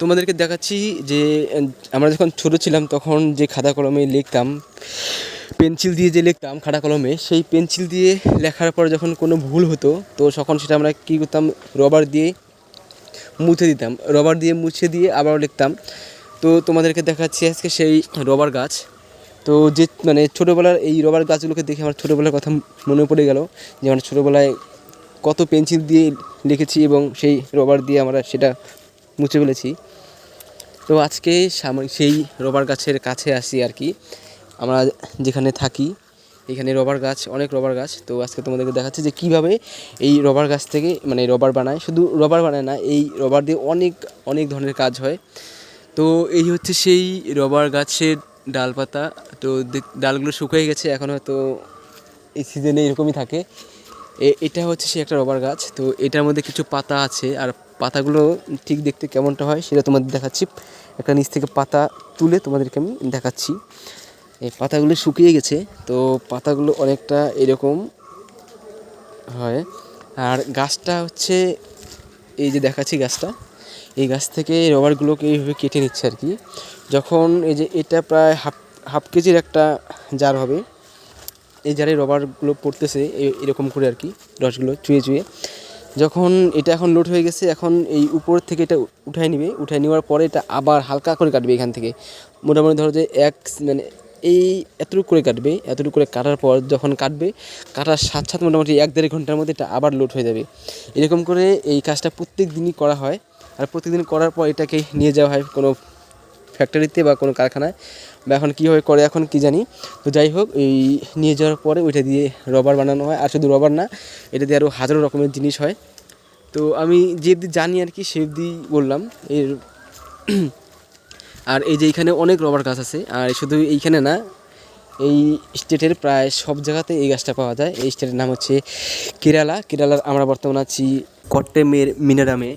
তোমাদেরকে দেখাচ্ছি যে, আমরা যখন ছোট ছিলাম তখন যে খাতা কলমে লিখতাম, পেন্সিল দিয়ে যে লিখতাম খাতা কলমে, সেই পেন্সিল দিয়ে লেখার পর যখন কোনো ভুল হতো, তো তখন সেটা আমরা কী করতাম, রবার দিয়ে মুছে দিতাম। রবার দিয়ে মুছে দিয়ে আবার লিখতাম। তো তোমাদেরকে দেখাচ্ছি আজকে সেই রবার গাছ। তো যে মানে ছোটোবেলার এই রবার গাছগুলোকে দেখে আমার ছোটোবেলার কথা মনে পড়ে গেল, যে আমার ছোটোবেলায় কত পেন্সিল দিয়ে লিখেছি এবং সেই রবার দিয়ে আমরা সেটা মুছে ফেলেছি। তো আজকে সেই রবার গাছের কাছে আসি আর কি। আমরা যেখানে থাকি, এখানে রবার গাছ, অনেক রবার গাছ। তো আজকে তোমাদেরকে দেখাচ্ছি যে কীভাবে এই রবার গাছ থেকে মানে রবার বানায়। শুধু রবার বানায় না, এই রবার দিয়ে অনেক অনেক ধরনের কাজ হয়। তো এই হচ্ছে সেই রবার গাছের ডালপাতা। তো ডালগুলো শুকিয়ে গেছে, এখন হয়তো এই সিজনে এরকমই থাকে। এটা হচ্ছে সে একটা রবার গাছ। তো এটার মধ্যে কিছু পাতা আছে, আর পাতাগুলো ঠিক দেখতে কেমনটা হয় সেটা তোমাদের দেখাচ্ছি। একটা নিচ থেকে পাতা তুলে তোমাদেরকে আমি দেখাচ্ছি। এই পাতাগুলো শুকিয়ে গেছে, তো পাতাগুলো অনেকটা এরকম হয়। আর গাছটা হচ্ছে, এই যে দেখাচ্ছি গাছটা, এই গাছ থেকে রবারগুলোকে এইভাবে কেটে নিচ্ছে আর কি। যখন এই যে এটা প্রায় হাফ হাফ কেজির একটা জার হবে এই জারে রবারগুলো পড়তেছে এরকম করে আর কি, রসগুলো চুয়ে চুয়ে। যখন এটা এখন লোড হয়ে গেছে, এখন এই উপর থেকে এটা উঠায় নিবে, উঠায় নেওয়ার পরে এটা আবার হালকা করে কাটবে এখান থেকে। মোটামুটি ধরো যে এক মানে এই এতটুকু করে কাটবে, এতটুকু করে কাটার পর যখন কাটবে, কাটার সাথে সাথে মোটামুটি এক দেড় ঘণ্টার মধ্যে এটা আবার লোড হয়ে যাবে। এরকম করে এই কাজটা প্রত্যেক দিনই করা হয়। আর প্রত্যেকদিন করার পর এটাকে নিয়ে যাওয়া হয় কোনো ফ্যাক্টরিতে বা কোনো কারখানায় বা এখন কীভাবে করে এখন কি জানি। তো যাই হোক, এই নিয়ে যাওয়ার পরে ওইটা দিয়ে রবার বানানো হয়। আর শুধু রবার না, এটা দিয়ে আরও হাজারো রকমের জিনিস হয়। তো আমি যে জানি আর কি, সে অবধি বললাম। এর আর এই যে এইখানে অনেক রবার গাছ আছে। আর শুধু এইখানে না, এই স্টেটের প্রায় সব জায়গাতে এই গাছটা পাওয়া যায়। এই স্টেটের নাম হচ্ছে কেরালা। কেরালার আমরা বর্তমানে আছি কট্টেমের মিনারামে।